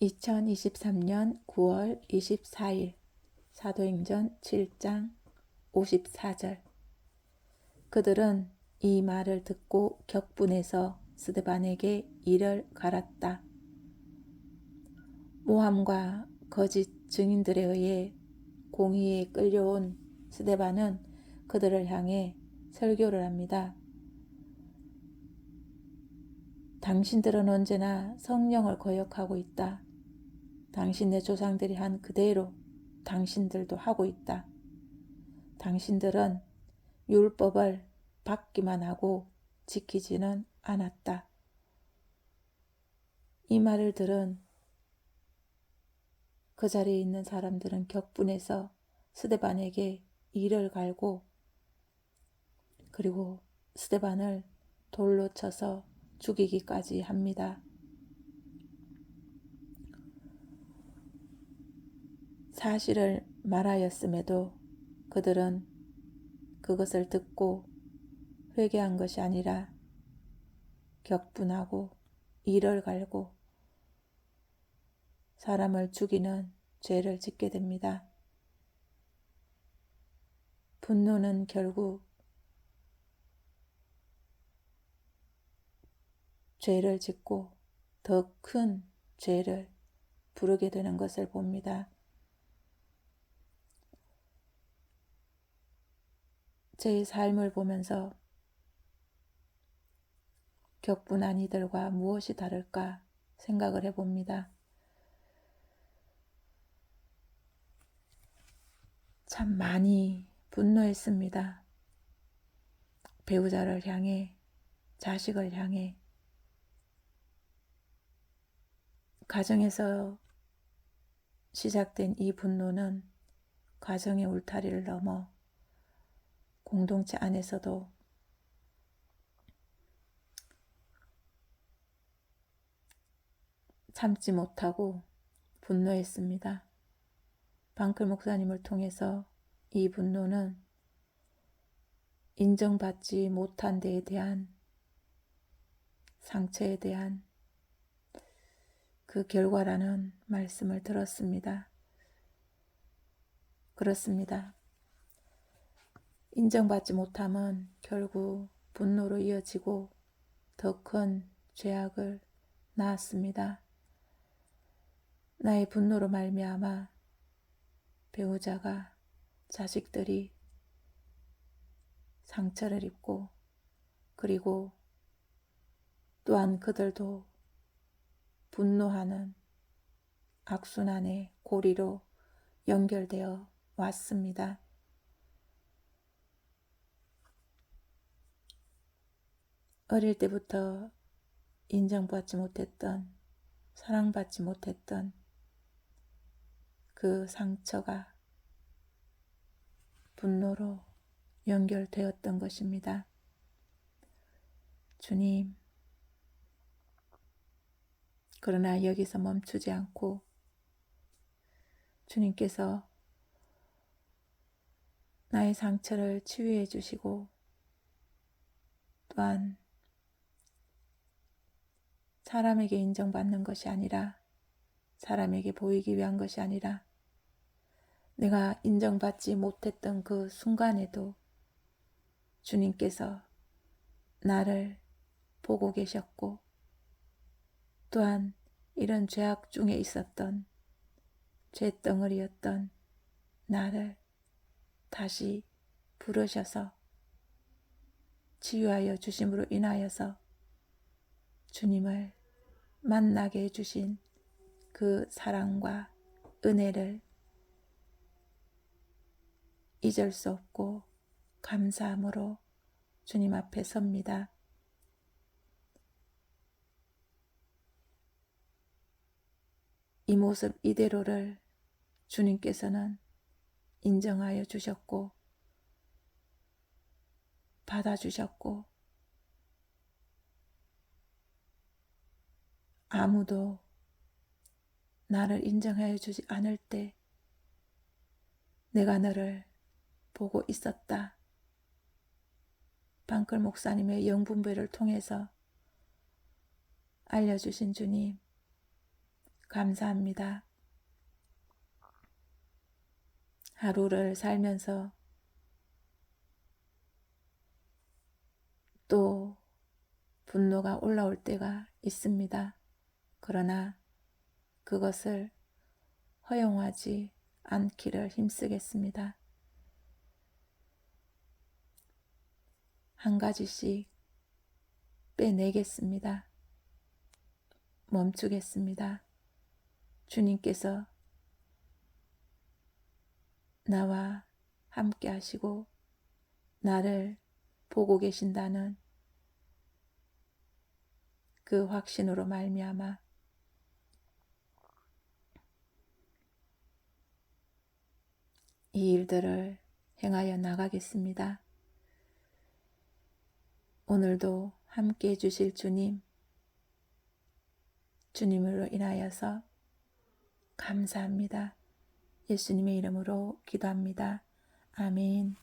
2023년 9월 24일 사도행전 7장 54절 그들은 이 말을 듣고 격분해서 스데반에게 이를 갈았다. 모함과 거짓 증인들에 의해 공의에 끌려온 스데반은 그들을 향해 설교를 합니다. 당신들은 언제나 성령을 거역하고 있다. 당신네 조상들이 한 그대로 당신들도 하고 있다. 당신들은 율법을 받기만 하고 지키지는 않았다. 이 말을 들은 그 자리에 있는 사람들은 격분해서 스데반에게 이를 갈고 그리고 스데반을 돌로 쳐서 죽이기까지 합니다. 사실을 말하였음에도 그들은 그것을 듣고 회개한 것이 아니라 격분하고 이를 갈고 사람을 죽이는 죄를 짓게 됩니다. 분노는 결국 죄를 짓고 더 큰 죄를 부르게 되는 것을 봅니다. 제 삶을 보면서 격분한 이들과 무엇이 다를까 생각을 해봅니다. 참 많이 분노했습니다. 배우자를 향해, 자식을 향해, 가정에서 시작된 이 분노는 가정의 울타리를 넘어 공동체 안에서도 참지 못하고 분노했습니다. 방클 목사님을 통해서 이 분노는 인정받지 못한 데에 대한 상처에 대한 그 결과라는 말씀을 들었습니다. 그렇습니다. 인정받지 못함은 결국 분노로 이어지고 더 큰 죄악을 낳았습니다. 나의 분노로 말미암아 배우자가 자식들이 상처를 입고 그리고 또한 그들도 분노하는 악순환의 고리로 연결되어 왔습니다. 어릴 때부터 인정받지 못했던, 사랑받지 못했던 그 상처가 분노로 연결되었던 것입니다. 주님, 그러나 여기서 멈추지 않고 주님께서 나의 상처를 치유해 주시고 또한 사람에게 인정받는 것이 아니라 사람에게 보이기 위한 것이 아니라 내가 인정받지 못했던 그 순간에도 주님께서 나를 보고 계셨고 또한 이런 죄악 중에 있었던 죄덩어리였던 나를 다시 부르셔서 치유하여 주심으로 인하여서 주님을 만나게 해주신 그 사랑과 은혜를 잊을 수 없고 감사함으로 주님 앞에 섭니다. 이 모습 이대로를 주님께서는 인정하여 주셨고, 받아주셨고, 아무도 나를 인정하여 주지 않을 때 내가 너를 보고 있었다. 방클 목사님의 영분배를 통해서 알려주신 주님, 감사합니다. 하루를 살면서 또 분노가 올라올 때가 있습니다. 그러나 그것을 허용하지 않기를 힘쓰겠습니다. 한 가지씩 빼내겠습니다. 멈추겠습니다. 주님께서 나와 함께 하시고 나를 보고 계신다는 그 확신으로 말미암아 이 일들을 행하여 나가겠습니다. 오늘도 함께 해주실 주님, 주님으로 인하여서 감사합니다. 예수님의 이름으로 기도합니다. 아멘.